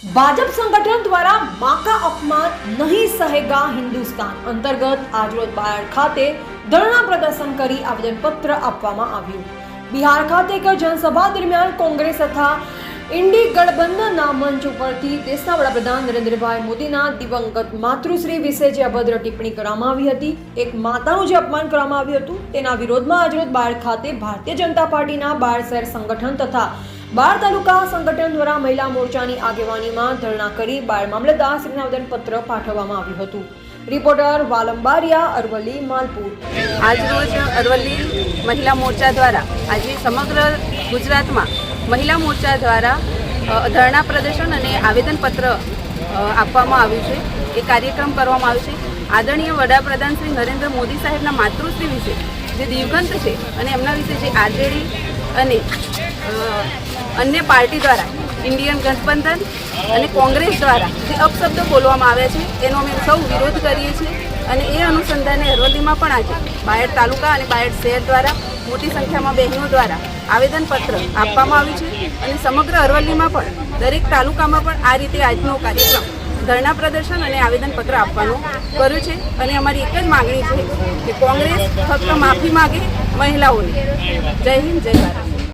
ભાજપ સંગઠન દ્વારા માકા અપમાન નહીં સહેગા હિન્દુસ્તાન અંતર્ગત આજરોજ બાયડ ખાતે ધરણા પ્રદર્શન કરી આવેદનપત્ર આપવામાં આવ્યું. બિહાર ખાતે એક જનસભા દરમિયાન કોંગ્રેસ તથા ઇન્ડી ગઠબંધનના મંચ ઉપરથી દેશના વડાપ્રધાન નરેન્દ્રભાઈ મોદીના દિવંગત માતૃશ્રી વિશે જે અભદ્ર ટિપ્પણી કરવામાં આવી હતી, એક માતાનું જે અપમાન કરવામાં આવ્યું હતું, તેના વિરોધમાં આજરોજ બાયડ ખાતે ભારતીય જનતા પાર્ટીના બાળ શહેર સંગઠન તથા બાર તાલુકા સંગઠન દ્વારા મહિલા મોરચાની આગેવાનીમાં ધરણા કરી બાળ મામલતદાર શ્રીને આવેદનપત્ર પાઠવવામાં આવ્યું હતું. રિપોર્ટર વાલંબારિયા અરવલ્લી, માલપુર. આજરોજ અરવલ્લી મહિલા મોરચા દ્વારા આજે સમગ્ર ગુજરાતમાં મહિલા મોરચા દ્વારા ધરણા પ્રદર્શન અને આવેદનપત્ર આપવામાં આવ્યું છે. એ કાર્યક્રમ કરવામાં આવ્યો છે. આદરણીય વડાપ્રધાન શ્રી નરેન્દ્ર મોદી સાહેબના માતૃશ્રી વિશે જે દિવગંત છે અને એમના વિશે જે આરજેડી અને અન્ય પાર્ટી દ્વારા, ઇન્ડિયન ગઠબંધન અને કોંગ્રેસ દ્વારા જે અપશબ્દો બોલવામાં આવ્યા છે, એનો અમે સૌ વિરોધ કરીએ છીએ અને એ અનુસંધાને અરવલ્લીમાં પણ આજે બાયડ તાલુકા અને બાયડ શહેર દ્વારા મોટી સંખ્યામાં બહેનો દ્વારા આવેદનપત્ર આપવામાં આવ્યું છે અને સમગ્ર અરવલ્લીમાં પણ, દરેક તાલુકામાં પણ આ રીતે આજનો કાર્યક્રમ ધરણા પ્રદર્શન અને આવેદનપત્ર આપવાનું કર્યું છે. અને અમારી એક જ માગણી છે કે કોંગ્રેસ ફક્ત માફી માગે મહિલાઓની. જય હિન્દ, જય ભારત.